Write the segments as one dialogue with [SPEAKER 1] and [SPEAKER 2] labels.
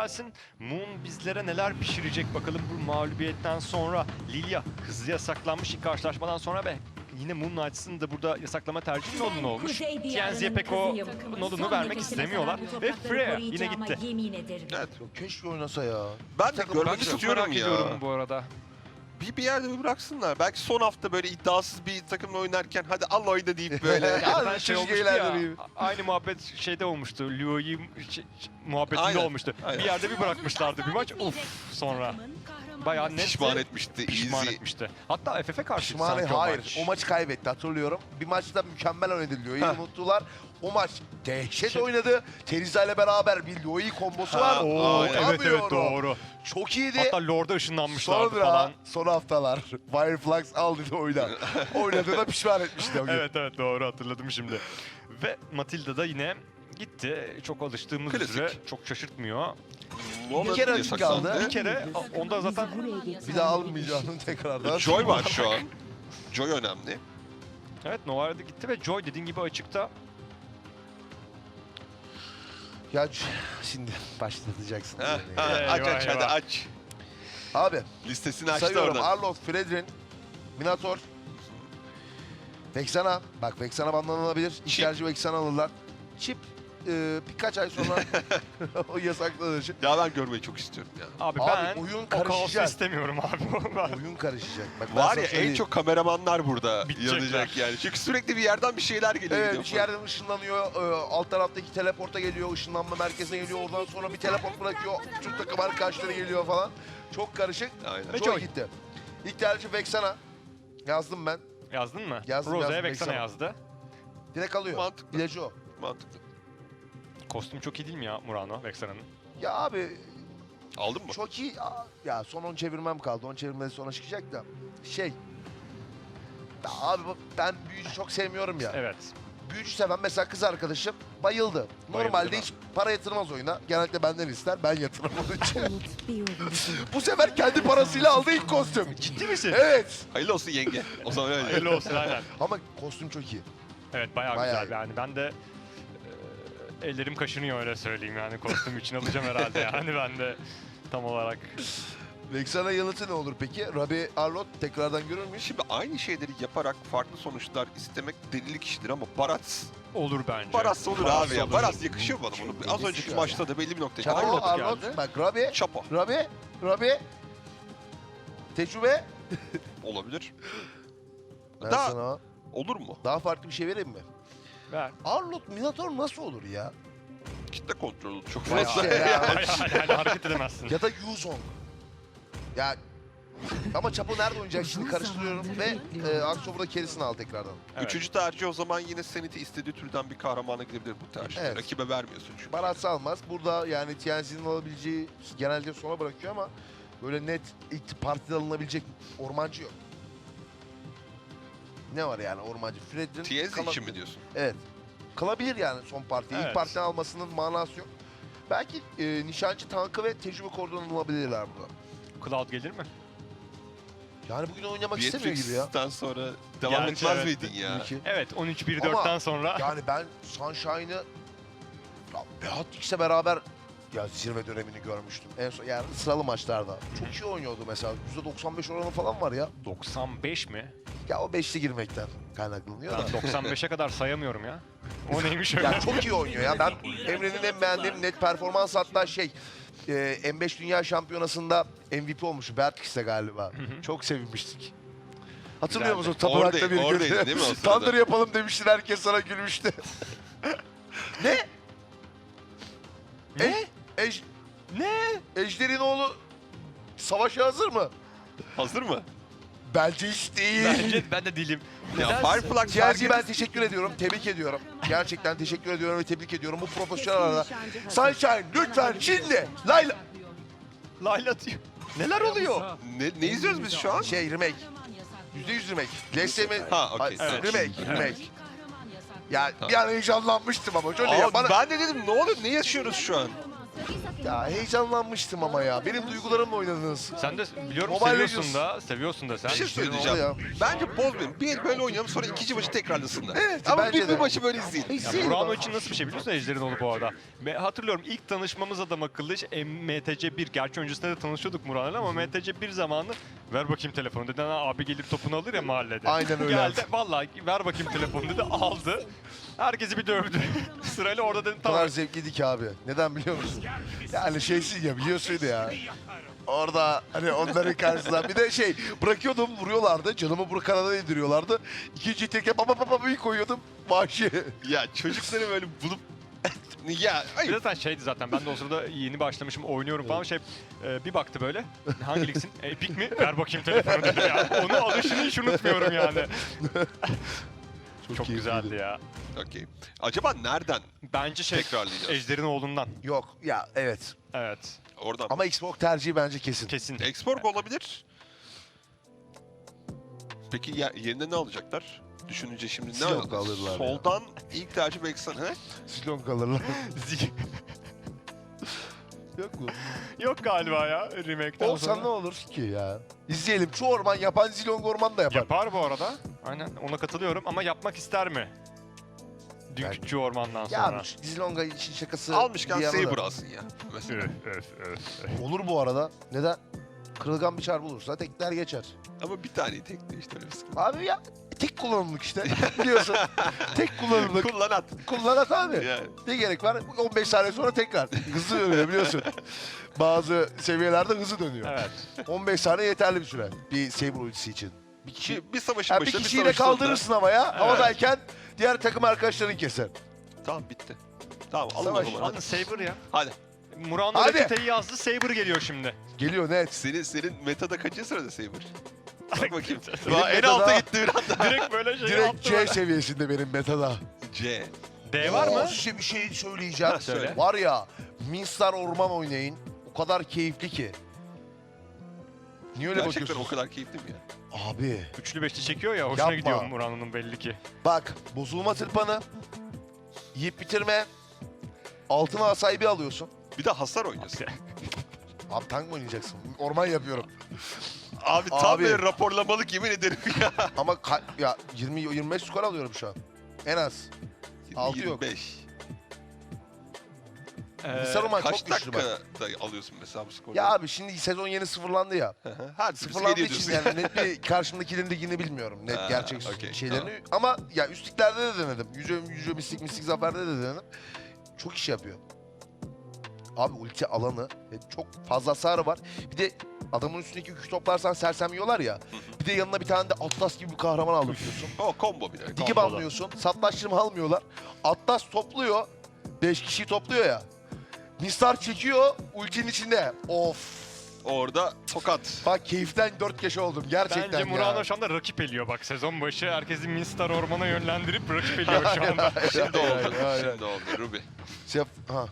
[SPEAKER 1] gelsin. Moon bizlere neler pişirecek bakalım bu mağlubiyetten sonra. Lilia hızlı yasaklanmış ilk karşılaşmadan sonra ve yine Moon Knights'ın da burada yasaklama tercihi Nolan olmuş.
[SPEAKER 2] Diyarının
[SPEAKER 1] pek o
[SPEAKER 2] Son
[SPEAKER 1] vermek istemiyorlar. Ve Freya yine gitti.
[SPEAKER 3] Evet.
[SPEAKER 4] Keşke oynasa ya.
[SPEAKER 3] Ben de görmek istiyorum ya.
[SPEAKER 1] bu arada.
[SPEAKER 3] Bir, bir yerde bir bıraksınlar. Belki son hafta böyle iddiasız bir takımla oynarken hadi al oyna deyip böyle.
[SPEAKER 4] Ya,
[SPEAKER 1] Yani ben
[SPEAKER 4] çocuk
[SPEAKER 1] şey olmuştu ya, aynı muhabbet şeyde olmuştu. Luo'yu şey- muhabbetinde
[SPEAKER 3] Aynen,
[SPEAKER 1] olmuştu.
[SPEAKER 3] aynen.
[SPEAKER 1] Bir yerde bir bırakmışlardı bir maç. Uf sonra. Bayağı net
[SPEAKER 3] Pişman etmişti.
[SPEAKER 1] pişman
[SPEAKER 3] easy.
[SPEAKER 1] etmişti. Hatta FF'e karşı
[SPEAKER 4] Pişmane
[SPEAKER 1] sanki o
[SPEAKER 4] hayır.
[SPEAKER 1] maç.
[SPEAKER 4] O maçı kaybetti hatırlıyorum. Bir maçta mükemmel oynadı Lyo'yu
[SPEAKER 3] Heh.
[SPEAKER 4] unuttular. O maç dehşet
[SPEAKER 1] Şey-
[SPEAKER 4] oynadı. Teriza ile beraber bir Lyo'yu kombosu
[SPEAKER 3] Ha,
[SPEAKER 4] var.
[SPEAKER 1] Oo,
[SPEAKER 3] Aynen.
[SPEAKER 1] evet evet doğru.
[SPEAKER 4] Çok iyiydi.
[SPEAKER 1] Hatta Lord'a ışınlanmışlardı
[SPEAKER 4] Sonra
[SPEAKER 1] falan.
[SPEAKER 4] son haftalar Fireflux al dedi oyna. Oynadığına pişman etmişti o gün.
[SPEAKER 1] Evet evet doğru hatırladım şimdi. Ve Matilda da yine gitti. Çok alıştığımız
[SPEAKER 3] Klasik.
[SPEAKER 1] üzere çok şaşırtmıyor.
[SPEAKER 4] Bir kere açık kaldı.
[SPEAKER 1] Bir kere onda zaten
[SPEAKER 4] Bir daha almayacağını tekrardan.
[SPEAKER 3] Joy var şu an. Joy önemli.
[SPEAKER 1] evet Novara'da gitti ve Joy dediğin gibi açıkta.
[SPEAKER 4] Ya şimdi başlatacaksın.
[SPEAKER 3] Ha, ha, aç
[SPEAKER 1] Eyvah,
[SPEAKER 3] aç hadi aç.
[SPEAKER 4] Abi
[SPEAKER 3] Listesini açtı
[SPEAKER 4] sayıyorum.
[SPEAKER 3] oradan.
[SPEAKER 4] Arlot, Fredrin, Minator, Vexana. Bak Vexana banlanabilir. İşlerci Vexana alırlar. Chip e, birkaç ay sonra o yasaklanır.
[SPEAKER 3] Ya ben görmeyi çok istiyorum ya.
[SPEAKER 1] Abi,
[SPEAKER 4] Abi,
[SPEAKER 1] ben
[SPEAKER 4] oyun
[SPEAKER 1] o kaosu
[SPEAKER 4] karışacak.
[SPEAKER 1] istemiyorum abi. Ben-
[SPEAKER 4] Oyun karışacak. Bak, ben
[SPEAKER 3] Var
[SPEAKER 4] sana
[SPEAKER 3] ya en
[SPEAKER 4] söyleyeyim.
[SPEAKER 3] çok kameramanlar burada
[SPEAKER 1] Bitecekler.
[SPEAKER 3] yanacak yani. Çünkü sürekli bir yerden bir şeyler geliyor.
[SPEAKER 4] Evet
[SPEAKER 3] gidiyor
[SPEAKER 4] bir
[SPEAKER 3] falan.
[SPEAKER 4] yerden ışınlanıyor. e, alt taraftaki teleporta geliyor. ışınlanma merkezine geliyor. Oradan sonra bir teleport bırakıyor. Bütün takım arkadaşları geliyor falan. Çok karışık.
[SPEAKER 3] Aynen.
[SPEAKER 1] Ve
[SPEAKER 4] Joy
[SPEAKER 1] Joy.
[SPEAKER 4] gitti. İlk tercih Vexana. Yazdım ben.
[SPEAKER 1] Yazdın mı?
[SPEAKER 4] Yazdım,
[SPEAKER 1] Rose'ye
[SPEAKER 4] yazdım,
[SPEAKER 1] Vexana
[SPEAKER 4] Vexana.
[SPEAKER 1] yazdı.
[SPEAKER 4] Direkt alıyor.
[SPEAKER 3] Mantıklı.
[SPEAKER 4] Bileci o.
[SPEAKER 3] Mantıklı.
[SPEAKER 1] Kostüm çok iyi değil mi ya Murano Vexana'nın?
[SPEAKER 4] Ya abi
[SPEAKER 3] Aldın mı?
[SPEAKER 4] Çok iyi. Aa, Ya son 10 çevirmem kaldı. 10 çevirmeden sonra çıkacak da. Şey. Ya abi bu- ben büyücü çok sevmiyorum ya.
[SPEAKER 1] Evet.
[SPEAKER 4] Büyücü seven mesela kız arkadaşım bayıldı. Normalde
[SPEAKER 1] Bayıldı
[SPEAKER 4] hiç para yatırmaz oyuna. Genellikle benden ister. Ben yatırmam onun için.
[SPEAKER 2] Umut bir yolumuzu.
[SPEAKER 4] Bu sefer kendi parasıyla aldı ilk kostüm.
[SPEAKER 1] Ciddi misin?
[SPEAKER 4] Evet.
[SPEAKER 3] Hayırlı olsun yenge. O zaman öyle.
[SPEAKER 1] Hayırlı olsun aynen.
[SPEAKER 4] Ama kostüm çok iyi.
[SPEAKER 1] Evet bayağı,
[SPEAKER 4] Bayağı
[SPEAKER 1] güzel yani ben de ellerim kaşınıyor öyle söyleyeyim yani kostüm için alacağım herhalde yani ben de tam olarak.
[SPEAKER 4] Vexana yanıtı ne olur peki? Rabi Arlot tekrardan görür müyüz?
[SPEAKER 3] Şimdi aynı şeyleri yaparak farklı sonuçlar istemek delilik işidir ama Barat,
[SPEAKER 1] Olur bence.
[SPEAKER 3] Barat olur
[SPEAKER 1] Barat
[SPEAKER 3] abi ya.
[SPEAKER 1] olur.
[SPEAKER 3] Barat yakışıyor bana bunu. Az önceki maçta da belli bir noktaya
[SPEAKER 4] Çapo
[SPEAKER 1] Arlot
[SPEAKER 3] kadar.
[SPEAKER 4] Arlot.
[SPEAKER 1] geldi.
[SPEAKER 4] Bak Rabi.
[SPEAKER 3] Çapo
[SPEAKER 4] Rabi. Rabi. Tecrübe.
[SPEAKER 3] olabilir.
[SPEAKER 4] Ben
[SPEAKER 3] Daha-
[SPEAKER 4] sana
[SPEAKER 3] Olur mu?
[SPEAKER 4] daha farklı bir şey vereyim mi?
[SPEAKER 1] Ver.
[SPEAKER 4] Arlot Minotaur nasıl olur ya?
[SPEAKER 3] Kitle kontrolü çok fazla.
[SPEAKER 4] şey ya.
[SPEAKER 1] Bayağı yani hareket edemezsin.
[SPEAKER 4] Ya da Yuzong. Ya ama Çapo nerede oynayacak şimdi karıştırıyorum ve e, Aksobur'da kerisini al tekrardan.
[SPEAKER 1] Evet.
[SPEAKER 3] Üçüncü tercih o zaman yine Sanity istediği türden bir kahramana gidebilir bu tercih.
[SPEAKER 4] Evet.
[SPEAKER 3] Rakibe vermiyorsun çünkü.
[SPEAKER 4] Barat almaz. Burada yani TNC'nin alabileceği genelde sona bırakıyor ama böyle net ilk partide alınabilecek ormancı yok. Ne var yani ormancı? Fred'in
[SPEAKER 3] için mi diyorsun?
[SPEAKER 4] Evet. Kalabilir yani son partiye.
[SPEAKER 1] Evet.
[SPEAKER 4] İlk partiden almasının manası yok. Belki e, nişancı tankı ve tecrübe kordonu alabilirler burada.
[SPEAKER 1] Cloud gelir mi?
[SPEAKER 4] Yani bugün oynamak istemiyor gibi ya.
[SPEAKER 3] Beatrix'ten sonra devam
[SPEAKER 1] Gerçi
[SPEAKER 3] etmez
[SPEAKER 1] evet.
[SPEAKER 3] miydin ya?
[SPEAKER 4] İki.
[SPEAKER 1] Evet 13
[SPEAKER 4] Ama
[SPEAKER 1] 1-4'ten sonra.
[SPEAKER 4] Yani ben Sunshine'ı ya Beatrix'le beraber ya zirve dönemini görmüştüm. En son yani sıralı maçlarda. Çok iyi oynuyordu mesela. %95 oranı falan var ya.
[SPEAKER 1] 95 mi?
[SPEAKER 4] Ya o beşli girmekten kaynaklanıyor da.
[SPEAKER 1] Ben 95'e kadar sayamıyorum ya. O neymiş öyle?
[SPEAKER 4] Ya çok iyi oynuyor ya. Ben Emre'nin en beğendiğim net performans hatta şey e, M5 Dünya Şampiyonası'nda MVP olmuş Beatrix'le galiba. Çok sevinmiştik. Hatırlıyor musun? Tapınakta
[SPEAKER 3] Oradaydı,
[SPEAKER 4] bir
[SPEAKER 3] oradaydı değil mi o sırada?
[SPEAKER 4] Thunder yapalım demiştin herkes sana gülmüştü. ne?
[SPEAKER 1] Ne?
[SPEAKER 4] Ej,
[SPEAKER 1] Ne?
[SPEAKER 4] Ejder'in oğlu savaşa hazır mı?
[SPEAKER 3] Hazır mı?
[SPEAKER 4] Bence hiç değil.
[SPEAKER 1] Bence ben de değilim.
[SPEAKER 3] Ya
[SPEAKER 1] Nedense-
[SPEAKER 4] Ciğerci'ye ben teşekkür ediyorum, tebrik ediyorum. Gerçekten teşekkür ediyorum ve tebrik ediyorum bu profesyonel arada. Sunshine lütfen şimdi Layla...
[SPEAKER 1] Layla diyor. Neler oluyor?
[SPEAKER 3] Ne, ne izliyoruz biz şu an?
[SPEAKER 4] Şey remake. Yüzde yüz remake. LSM...
[SPEAKER 3] Ha, okey.
[SPEAKER 4] Hayır,
[SPEAKER 1] Evet.
[SPEAKER 4] Remake, remake. Ya bir an heyecanlanmıştım ama şöyle
[SPEAKER 3] Aa,
[SPEAKER 4] ya bana...
[SPEAKER 3] Ben de dedim ne oluyor? Ne yaşıyoruz şu an?
[SPEAKER 4] Ya heyecanlanmıştım ama ya. Benim duygularımla oynadınız.
[SPEAKER 1] Sen de biliyorum
[SPEAKER 4] Mobile
[SPEAKER 1] seviyorsun
[SPEAKER 4] Legends.
[SPEAKER 1] da, seviyorsun da sen.
[SPEAKER 3] Bir şey söyleyeceğim.
[SPEAKER 4] oldu
[SPEAKER 3] Bence bozmayın. Bir el böyle oynayalım sonra ikinci maçı tekrarlasınlar.
[SPEAKER 4] Evet,
[SPEAKER 3] Ama
[SPEAKER 4] bence
[SPEAKER 3] bir, bir
[SPEAKER 4] de.
[SPEAKER 3] maçı böyle izleyin.
[SPEAKER 1] Ya
[SPEAKER 4] İzleyelim
[SPEAKER 1] için nasıl bir şey biliyorsun Ejder'in oğlu bu arada. Ve hatırlıyorum ilk tanışmamız adam akıllı işte MTC 1. Gerçi öncesinde de tanışıyorduk Murano'yla ama MTC 1 zamanı ver bakayım telefonu dedi. "Ha, Abi gelip topunu alır ya mahallede.
[SPEAKER 4] Aynen öyle.
[SPEAKER 1] Geldi vallahi ver bakayım telefonu dedi aldı. Herkesi bir dövdü. Sırayla orada dedim
[SPEAKER 4] O
[SPEAKER 1] tamam.
[SPEAKER 4] kadar zevkliydi ki abi. Neden biliyor musun? Yani şeysin ya biliyorsun ya. Orada hani onların karşısında bir de şey bırakıyordum vuruyorlardı. Canımı bu kanada indiriyorlardı. İkinci teke baba baba bir koyuyordum. Vahşi.
[SPEAKER 3] Ya çocukları böyle bulup ya
[SPEAKER 1] Bir
[SPEAKER 3] ayıp.
[SPEAKER 1] zaten şeydi zaten ben de o sırada yeni başlamışım oynuyorum falan şey e, bir baktı böyle hangi ligsin Epic mi ver bakayım telefonu dedi ya onu alışını hiç unutmuyorum yani çok,
[SPEAKER 4] keyifliydi.
[SPEAKER 1] güzeldi ya
[SPEAKER 3] Okey. Acaba nereden
[SPEAKER 1] bence şey
[SPEAKER 3] tekrarlayacağız?
[SPEAKER 1] Ejder'in oğlundan
[SPEAKER 4] Yok ya evet.
[SPEAKER 1] evet
[SPEAKER 3] Oradan.
[SPEAKER 4] Ama Xbox tercihi bence kesin.
[SPEAKER 1] kesin
[SPEAKER 3] Export olabilir. Peki ya, yerine ne alacaklar? Düşününce şimdi ne
[SPEAKER 4] Silong alırlar ya.
[SPEAKER 3] Soldan ilk tercih Beksan. He?
[SPEAKER 4] Silon kalırlar.
[SPEAKER 1] Zi-
[SPEAKER 4] Yok mu?
[SPEAKER 1] yok galiba ya remake'den
[SPEAKER 4] Olsa
[SPEAKER 1] sonra
[SPEAKER 4] ne olur ki ya? İzleyelim. Şu orman yapan Zilong orman da yapar.
[SPEAKER 1] yapar bu arada aynen ona katılıyorum ama yapmak ister mi Dünkçü ormandan
[SPEAKER 4] Ya
[SPEAKER 1] sonra
[SPEAKER 4] şu Zilong'a için şakası
[SPEAKER 3] Almışken
[SPEAKER 4] bir yana da.
[SPEAKER 3] Saber alsın ya. Mesela.
[SPEAKER 1] öf öf öf öf.
[SPEAKER 4] Olur bu arada. Neden? Kırılgan bir çarpı olursa tekler geçer.
[SPEAKER 3] Ama bir tane tek de işte öyle bir sıkıntı.
[SPEAKER 4] Abi ya tek kullanımlık işte. Biliyorsun. tek kullanımlık.
[SPEAKER 3] Kullan at.
[SPEAKER 4] Kullanat abi.
[SPEAKER 3] Yani.
[SPEAKER 4] Ne gerek var? 15 saniye sonra tekrar. Hızlı dönüyor biliyorsun. Bazı seviyelerde hızlı dönüyor.
[SPEAKER 1] evet
[SPEAKER 4] 15 saniye yeterli bir süre. Bir Saber ultisi için. Bir kişi
[SPEAKER 3] Bir, bir savaşın
[SPEAKER 4] ya bir
[SPEAKER 3] başında bir
[SPEAKER 4] kişiyle
[SPEAKER 3] savaşın sonunda.
[SPEAKER 4] kaldırırsın ama ya. Havadayken diğer takım arkadaşların keser.
[SPEAKER 3] Tamam bitti. Tamam alın
[SPEAKER 4] Savaş.
[SPEAKER 3] o zaman.
[SPEAKER 1] Alın Saber ya
[SPEAKER 3] Hadi.
[SPEAKER 1] Murano
[SPEAKER 4] Hadi.
[SPEAKER 1] reçeteyi yazdı Saber geliyor şimdi
[SPEAKER 4] Geliyor net.
[SPEAKER 3] Senin, senin metada kaçıncı sırada Saber? Bak bakayım. Vay, en
[SPEAKER 4] metada-
[SPEAKER 3] alta gitti bir anda.
[SPEAKER 1] Direkt böyle şey
[SPEAKER 4] Direkt
[SPEAKER 1] attı
[SPEAKER 4] C
[SPEAKER 1] böyle.
[SPEAKER 4] seviyesinde benim metada.
[SPEAKER 3] C.
[SPEAKER 1] D var
[SPEAKER 4] Oo,
[SPEAKER 1] mı?
[SPEAKER 4] Size bir şey söyleyeceğim.
[SPEAKER 3] Ha,
[SPEAKER 1] söyle.
[SPEAKER 4] Var ya Minstar Orman oynayın. O kadar keyifli ki. Niye öyle
[SPEAKER 3] Gerçekten o
[SPEAKER 4] bakıyorsunuz?
[SPEAKER 3] kadar keyifli mi ya?
[SPEAKER 4] Abi
[SPEAKER 1] Üçlü beşli çekiyor ya hoşuna
[SPEAKER 4] Yapma.
[SPEAKER 1] gidiyor Murano'nun belli ki.
[SPEAKER 4] bak bozulma tırpanı, yiyip bitirme, altına asayı bir alıyorsun.
[SPEAKER 3] Bir de hasar oynuyorsun.
[SPEAKER 4] Abi tank mı oynayacaksın? Orman yapıyorum.
[SPEAKER 3] Abi tam
[SPEAKER 4] Abi.
[SPEAKER 3] böyle raporlamalık yemin ederim ya.
[SPEAKER 4] Ama ka- ya 20 25 skor alıyorum şu an. En az. Altı yok.
[SPEAKER 3] 25.
[SPEAKER 1] Ee,
[SPEAKER 3] Kaç
[SPEAKER 4] çok güçlü bak.
[SPEAKER 3] dakikada alıyorsun mesela bu skoru?
[SPEAKER 4] Ya abi şimdi sezon yeni sıfırlandı ya.
[SPEAKER 3] Hadi
[SPEAKER 4] Sıfırlandığı için yani net bir karşımdakilerin ligini bilmiyorum. Net
[SPEAKER 3] Ha,
[SPEAKER 4] gerçek
[SPEAKER 3] okey,
[SPEAKER 4] şeylerini. Ama ya üstlüklerde de denedim. Yüce, yüce mistik mistik zaferde de denedim. Çok iş yapıyor. Abi ulti alanı ve çok fazla hasarı var. Bir de adamın üstündeki yükü toplarsan sersem yiyorlar ya. Bir de yanına bir tane de Atlas gibi bir kahraman aldırıyorsun.
[SPEAKER 3] O combo bir de.
[SPEAKER 4] Diki
[SPEAKER 1] Komboda.
[SPEAKER 4] banlıyorsun. Satlaştırma almıyorlar. Atlas topluyor. 5 kişiyi topluyor ya. Mistar çekiyor ultinin içinde. Of.
[SPEAKER 3] Orada tokat.
[SPEAKER 4] Bak keyiften dört kişi oldum gerçekten
[SPEAKER 1] Bence Murano
[SPEAKER 4] ya.
[SPEAKER 1] şu anda rakip eliyor bak sezon başı herkesi Minstar ormana yönlendirip rakip eliyor şu anda.
[SPEAKER 3] Şimdi oldu. Şimdi oldu. Ruby.
[SPEAKER 4] Şey yap- ha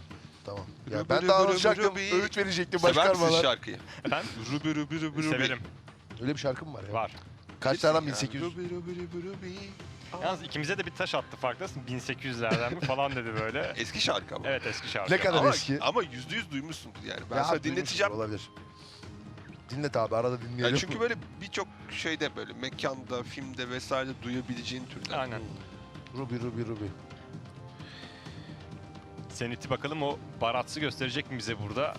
[SPEAKER 4] tamam. Ya ben de anlatacaktım, öğüt verecektim
[SPEAKER 3] Sever misin
[SPEAKER 4] başkarmalar.
[SPEAKER 3] şarkıyı?
[SPEAKER 1] Ben
[SPEAKER 3] Ruby Ruby Ruby Ruby.
[SPEAKER 1] severim.
[SPEAKER 4] Öyle bir şarkı mı var ya?
[SPEAKER 1] Var.
[SPEAKER 4] Kaç tane
[SPEAKER 3] Ya,
[SPEAKER 4] 1800?
[SPEAKER 3] Ruby Ruby Ruby Ruby.
[SPEAKER 1] Yalnız ikimize de bir taş attı farkındasın. 1800'lerden mi falan dedi böyle.
[SPEAKER 3] Eski şarkı ama.
[SPEAKER 1] Evet eski şarkı.
[SPEAKER 4] Ne kadar
[SPEAKER 3] Ama,
[SPEAKER 4] eski?
[SPEAKER 3] ama yüzde yüz duymuşsundur yani. Ben
[SPEAKER 4] Ya,
[SPEAKER 3] sana
[SPEAKER 4] duymuşumdur,
[SPEAKER 3] dinleteceğim.
[SPEAKER 4] Olabilir. Dinlet abi arada dinleyelim.
[SPEAKER 3] Yani çünkü böyle birçok şeyde böyle mekanda, filmde vesaire duyabileceğin türden.
[SPEAKER 1] Aynen.
[SPEAKER 4] Ruby Ruby Ruby.
[SPEAKER 1] Senit'i bakalım o baratsı gösterecek mi bize burada?